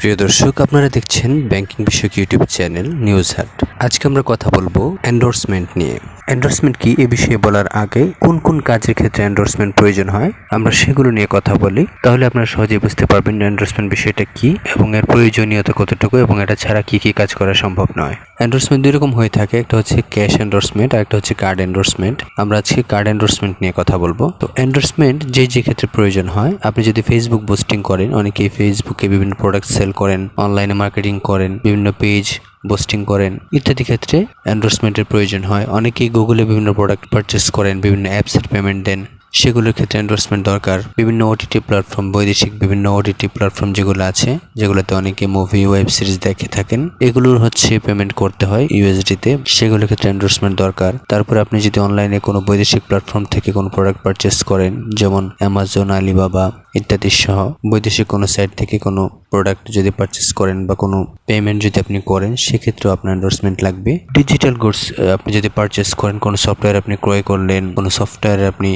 প্রিয় দর্শক, আপনারা দেখছেন ব্যাংকিং বিষয়ক ইউটিউব চ্যানেল নিউজ হাট আজকে আমরা কথা বলব এন্ডোর্সমেন্ট নিয়ে। এন্ডোর্সমেন্ট কি এ বিষয়ে বলার আগে কোন কোন কাজের ক্ষেত্রে এন্ডোর্সমেন্ট প্রয়োজন হয়? আমরা সেগুলো নিয়ে কথা বলি। তাহলে আপনারা সহজেই বুঝতে পারবেন এন্ডোর্সমেন্ট বিষয়টা কি এবং এর প্রয়োজনীয়তা কতটুকু এবং এটা ছাড়া কি কি কাজ করা সম্ভব নয়। এন্ডোর্সমেন্ট দুই রকম হয়ে থাকে। একটা হচ্ছে ক্যাশ এন্ডোর্সমেন্ট আর একটা হচ্ছে কার্ড এন্ডোর্সমেন্ট আমরা আজকে কার্ড এন্ডোর্সমেন্ট নিয়ে কথা বলব। তো এন্ডোর্সমেন্ট যে যে ক্ষেত্রে প্রয়োজন হয়, আপনি যদি ফেসবুক পোস্টিং করেন, অনেকেই ফেসবুকে বিভিন্ন প্রোডাক্ট সেল করেন অনলাইনে মার্কেটিং করেন, বিভিন্ন পেজ পোস্টিং করেন। ইত্যাদি ক্ষেত্রে এন্ডোর্সমেন্টের প্রয়োজন হয়। অনেকেই গুগলে বিভিন্ন প্রোডাক্ট পারচেস করেন, বিভিন্ন অ্যাপসের পেমেন্ট দেন। সেগুলোর ক্ষেত্রে এন্ডোর্সমেন্ট দরকার। বিভিন্ন ওটিটি প্ল্যাটফর্ম বৈদেশিক বিভিন্ন ওটিটি প্ল্যাটফর্ম যেগুলো আছে, যেগুলোতে অনেকে মুভি ওয়েব সিরিজ দেখে থাকেন। এগুলোর হচ্ছে পেমেন্ট করতে হয় ইউএসডিতে সেগুলোর ক্ষেত্রে এন্ডোর্সমেন্ট দরকার। তারপরে আপনি যদি অনলাইনে কোনো বৈদেশিক প্ল্যাটফর্ম থেকে কোনো প্রোডাক্ট পারচেস করেন, যেমন অ্যামাজন আলিবাবা ইত্যাদি সহ, বৈদেশিক কোনো সাইট থেকে কোনো প্রোডাক্ট যদি পারচেস করেন বা কোনো পেমেন্ট যদি আপনি করেন, সেক্ষেত্রেও আপনার এন্ডোর্সমেন্ট লাগবে। ডিজিটাল গুডস আপনি যদি পারচেস করেন, কোনো সফটওয়্যার আপনি ক্রয় করলেন, কোনো সফটওয়্যার আপনি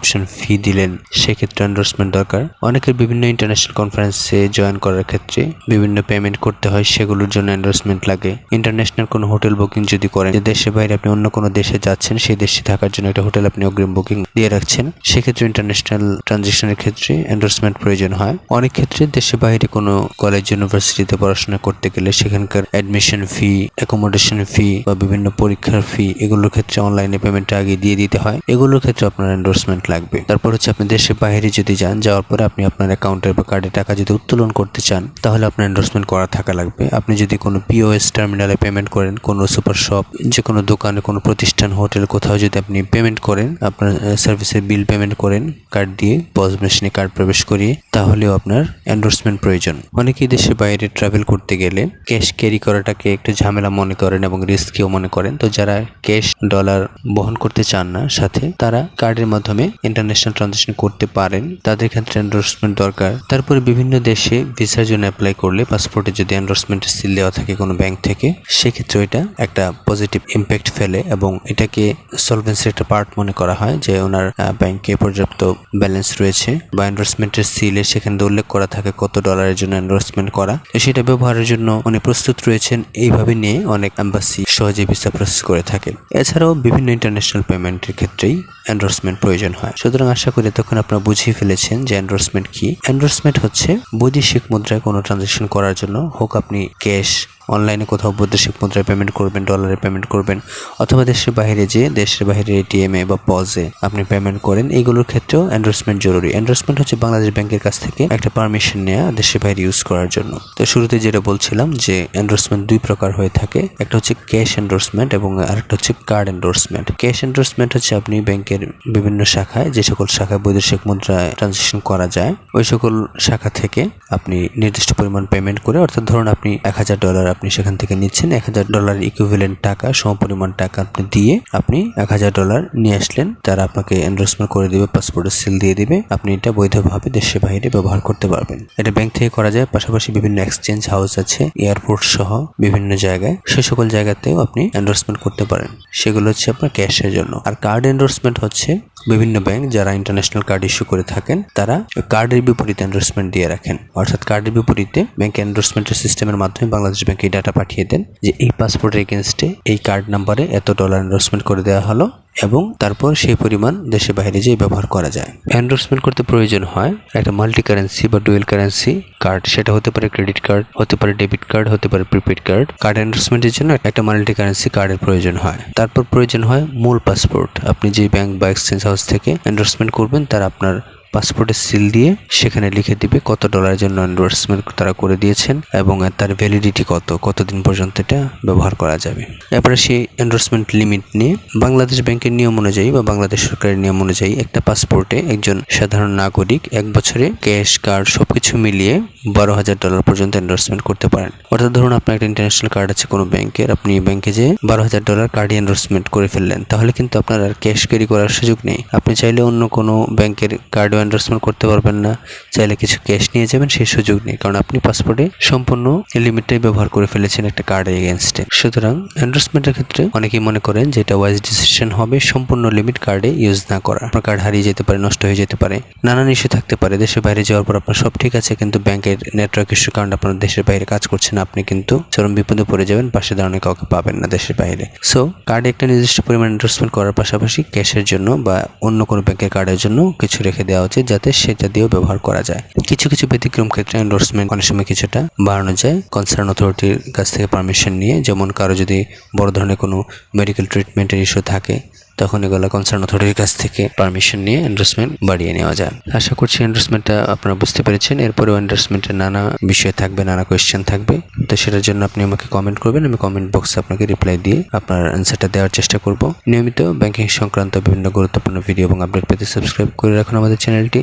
সাবস্ক্রিপশন ফি দিলেন, সেক্ষেত্রে এন্ডোর্সমেন্ট দরকার। অনেকের বিভিন্ন ইন্টারন্যাশনাল কনফারেন্সে জয়েন করার ক্ষেত্রে বিভিন্ন পেমেন্ট করতে হয়, সেগুলোর জন্য এন্ডোর্সমেন্ট লাগে। ইন্টারন্যাশনাল কোনো হোটেল বুকিং যদি করেন, যে দেশের বাইরে আপনি অন্য কোনো দেশে যাচ্ছেন, সেই দেশে থাকার জন্য একটা হোটেল আপনি অগ্রিম বুকিং দিয়ে রাখছেন। সেক্ষেত্রে ইন্টারন্যাশনাল ট্রানজেকশনের ক্ষেত্রে এন্ডোর্সমেন্ট প্রয়োজন হয়। অনেক ক্ষেত্রে দেশের বাইরে কোনো কলেজ ইউনিভার্সিটিতে পড়াশোনা করতে গেলে সেখানকার অ্যাডমিশন ফি অ্যাকোমোডেশন ফি বা বিভিন্ন পরীক্ষার ফি এগুলোর ক্ষেত্রে অনলাইনে পেমেন্ট আগে দিয়ে দিতে হয়। এগুলোর ক্ষেত্রে আপনার এন্ডোর্সমেন্ট লাগবে। তারপর হচ্ছে আপনি দেশের বাইরে যদি যান, যাওয়ার পরে আপনি আপনার অ্যাকাউন্টের বা কার্ডে টাকা যদি উত্তোলন করতে চান, তাহলে আপনার এন্ডোর্সমেন্ট করা থাকা লাগবে। আপনি যদি কোনো পিওএস টার্মিনালে পেমেন্ট করেন, কোনো সুপার শপ যে কোনো দোকানে, কোনো প্রতিষ্ঠান হোটেল কোথাও যদি আপনি পেমেন্ট করেন, আপনার সার্ভিসের বিল পেমেন্ট করেন কার্ড দিয়ে পজ মেশিনে কার্ড প্রবেশ করিয়ে, তাহলেও আপনার এন্ডোর্সমেন্ট প্রয়োজন। অনেকেই দেশের বাইরে ট্রাভেল করতে গেলে ক্যাশ ক্যারি করাটাকে একটু ঝামেলা মনে করেন এবং রিস্কিও মনে করেন। তো যারা ক্যাশ ডলার বহন করতে চান না, সাথে তারা কার্ডের মাধ্যমে ইন্টারন্যাশনাল ট্রানজাকশন করতে পারেন, তাদের ক্ষেত্রে এন্ডোর্সমেন্ট দরকার। তারপরে বিভিন্ন দেশে ভিসার জন্য অ্যাপ্লাই করলে পাসপোর্টে যদি এন্ডোর্সমেন্টের সিল দেওয়া থাকে কোনো ব্যাংক থেকে, সেক্ষেত্রে এটা একটা পজিটিভ ইম্প্যাক্ট ফেলে এবং এটাকে সলভেন্সির একটা পার্ট মনে করা হয় যে ওনার ব্যাংকে পর্যাপ্ত ব্যালেন্স রয়েছে বা এন্ডোর্সমেন্টের সিলে সেখানে উল্লেখ করা থাকে কত ডলারের জন্য এন্ডোর্সমেন্ট করা। সেটা ব্যবহারের জন্য উনি প্রস্তুত রয়েছেন। এইভাবে নিয়ে অনেক অ্যাম্বাসি সহজে ভিসা প্রসেস করে থাকে এছাড়াও বিভিন্ন ইন্টারন্যাশনাল পেমেন্টের ক্ষেত্রেই এন্ডোর্সমেন্ট প্রয়োজন হয়। সুতরাং আশা করি তখন আপনারা বুঝিয়ে ফেলেছেন যে এন্ডোর্সমেন্ট কি। এন্ডোর্সমেন্ট হচ্ছে বৈদেশিক মুদ্রায় কোনো ট্রানজেকশন করার জন্য হোক আপনি ক্যাশ অনলাইনে কোথাও বৈদেশিক মুদ্রায় পেমেন্ট করবেন ডলারে পেমেন্ট করবেন, অথবা দেশের বাইরে যে দেশের বাইরে এটিএম বা পজে আপনি পেমেন্ট করেন এইগুলোর ক্ষেত্রেও এন্ডোর্সমেন্ট জরুরি। এন্ডোর্সমেন্ট হচ্ছে বাংলাদেশ ব্যাংকের কাছ থেকে একটা পারমিশন নেওয়া দেশের বাইরে ইউজ করার জন্য। তো শুরুতে যেটা বলছিলাম যে এন্ডোর্সমেন্ট দুই প্রকার হয়ে থাকে। একটা হচ্ছে ক্যাশ এন্ডোর্সমেন্ট এবং আরেকটা হচ্ছে কার্ড এন্ডোর্সমেন্ট ক্যাশ এন্ডোর্সমেন্ট হচ্ছে আপনি ব্যাংকের বিভিন্ন শাখায়, যে সকল শাখায় বৈদেশিক মুদ্রায় ট্রানজেকশন করা যায়, ওই সকল শাখা থেকে আপনি নির্দিষ্ট পরিমাণ পেমেন্ট করে, অর্থাৎ ধরুন আপনি এক হাজার ডলার আপনি সেখান থেকে নিচ্ছেন এক হাজার ডলার ইকুইভ্যালেন্ট টাকা, সমপরিমাণ টাকা আপনি দিয়ে আপনি এক হাজার ডলার নিয়ে আসলেন। তারা আপনাকে এন্ডোর্সমেন্ট করে দিবে পাসপোর্টের সিল দিয়ে দিবে। আপনি এটা বৈধভাবে দেশের বাইরে ব্যবহার করতে পারবেন। এটা ব্যাংক থেকে করা যায়, পাশাপাশি বিভিন্ন এক্সচেঞ্জ হাউস আছে এয়ারপোর্ট সহ বিভিন্ন জায়গায়। সে সকল জায়গাতেও আপনি এন্ডোর্সমেন্ট করতে পারেন। সেগুলো হচ্ছে আপনার ক্যাশের জন্য। আর কার্ড এন্ডোর্সমেন্ট হচ্ছে বিভিন্ন ব্যাংক যারা ইন্টারন্যাশনাল কার্ড ইস্যু করে থাকেন, তারা কার্ডের বিপরীতে এন্ডোর্সমেন্ট দিয়ে রাখেন। অর্থাৎ কার্ডের বিপরীতে ব্যাংক এন্ডোর্সমেন্টের সিস্টেমের মাধ্যমে বাংলাদেশ ব্যাংকে ডাটা পাঠিয়ে দেন যে এই পাসপোর্টের এগেনস্টে এই কার্ড নাম্বারে এত ডলার এন্ডোর্সমেন্ট করে দেওয়া হলো এবং তারপর সেই পরিমাণ দেশে বাইরে যেয়ে ব্যবহার করা যায়। এন্ডোর্সমেন্ট করতে প্রয়োজন হয় একটা মাল্টি কারেন্সি বা ডুয়েল কারেন্সি কার্ড সেটা হতে পারে ক্রেডিট কার্ড হতে পারে ডেবিট কার্ড হতে পারে প্রিপেড কার্ড কার্ড এন্ডোর্সমেন্টের জন্য একটা মাল্টি কারেন্সি কার্ডের প্রয়োজন হয়। তারপর প্রয়োজন হয় মূল পাসপোর্ট আপনি যে ব্যাংক বা এক্সচেঞ্জ হাউস থেকে এন্ডোর্সমেন্ট করবেন, তার আপনার পাসপোর্টের সিল দিয়ে সেখানে লিখে দিবে কত ডলারের জন্য এন্ডোর্সমেন্ট তারা করে দিয়েছেন এবং তার ভ্যালিডিটি কত, কতদিন পর্যন্ত এটা ব্যবহার করা যাবে। এরপরে সেই এন্ডোর্সমেন্ট লিমিট নিয়ে বাংলাদেশ ব্যাংকের নিয়ম অনুযায়ী বা বাংলাদেশ সরকারের নিয়ম অনুযায়ী একটা পাসপোর্টে একজন সাধারণ নাগরিক এক বছরে ক্যাশ, কার্ড সবকিছু মিলিয়ে বারো হাজার ডলার পর্যন্ত এন্ডোর্সমেন্ট করতে পারেন। অর্থাৎ ধরুন আপনার একটা ইন্টারন্যাশনাল কার্ড আছে কোনো ব্যাংকের, আপনি ব্যাংকে যে বারো হাজার ডলার কার্ড এন্ডোর্সমেন্ট করে ফেললেন, তাহলে কিন্তু আপনার আর ক্যাশ ক্যারি করার সুযোগ নেই। আপনি চাইলে অন্য কোনো ব্যাংকের কার্ড এন্ডোর্সমেন্ট করতে পারবেন না, চাইলে কিছু ক্যাশ নিয়ে যাবেন, সেই সুযোগ নেই। কারণ আপনি পাসপোর্টে সম্পূর্ণ লিমিটটাই ব্যবহার করে ফেলেছেন একটা কার্ডের এগেনস্টে সুতরাং এন্ডোর্সমেন্টের ক্ষেত্রে অনেকেই মনে করেন যে এটা ওয়াইজ ডিসিশন হবে, সম্পূর্ণ লিমিট কার্ডে ইউজ না করা। আপনার কার্ড হারিয়ে যেতে পারে, নষ্ট হয়ে যেতে পারে, নানান ইস্যু থাকতে পারে দেশের বাইরে যাওয়ার পর আপনার সব ঠিক আছে, কিন্তু ব্যাংকের নেটওয়ার্ক ইস্যুর কারণে আপনার দেশের বাইরে কাজ করছেন আপনি কিন্তু চরম বিপদে পড়ে যাবেন, পাশে দাঁড়ানো কাউকে পাবেন না দেশের বাইরে। সো কার্ডে একটা নির্দিষ্ট পরিমাণ এন্ডোর্সমেন্ট করার পাশাপাশি ক্যাশের জন্য বা অন্য কোনো ব্যাংকের কার্ডের জন্য কিছু রেখে দেওয়া উচিত যাতে সেটা দিয়েও ব্যবহার করা যায়। কিছু কিছু ব্যতিক্রম ক্ষেত্রে এন্ডোর্সমেন্ট অনেক সময় কিছুটা বাড়ানো যায়। কনসার্ন অথরিটির কাছ থেকে পারমিশন নিয়ে, যেমন কারও যদি বড় ধরনের কোনো মেডিকেল ট্রিটমেন্টের ইস্যু থাকে তখন এগুলো কনসার্ন অথরিটির কাছ থেকে পারমিশন নিয়ে এন্ডোর্সমেন্ট বাড়িয়ে নেওয়া যায়। আশা করছি এন্ডোর্সমেন্টটা আপনারা বুঝতে পেরেছেন। এরপরেও এন্ডোর্সমেন্টের নানা বিষয় থাকবে, নানা কোয়েশ্চেন থাকবে। তো সেটার জন্য আপনি আমাকে কমেন্ট করবেন। আমি কমেন্ট বক্সে আপনাকে রিপ্লাই দিয়ে আপনার অ্যান্সারটা দেওয়ার চেষ্টা করব। নিয়মিত ব্যাংকিং সংক্রান্ত বিভিন্ন গুরুত্বপূর্ণ ভিডিও এবং আপডেট পেতে সাবস্ক্রাইব করে রাখুন আমাদের চ্যানেলটি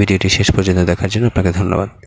ভিডিওটি শেষ পর্যন্ত দেখার জন্য আপনাকে ধন্যবাদ।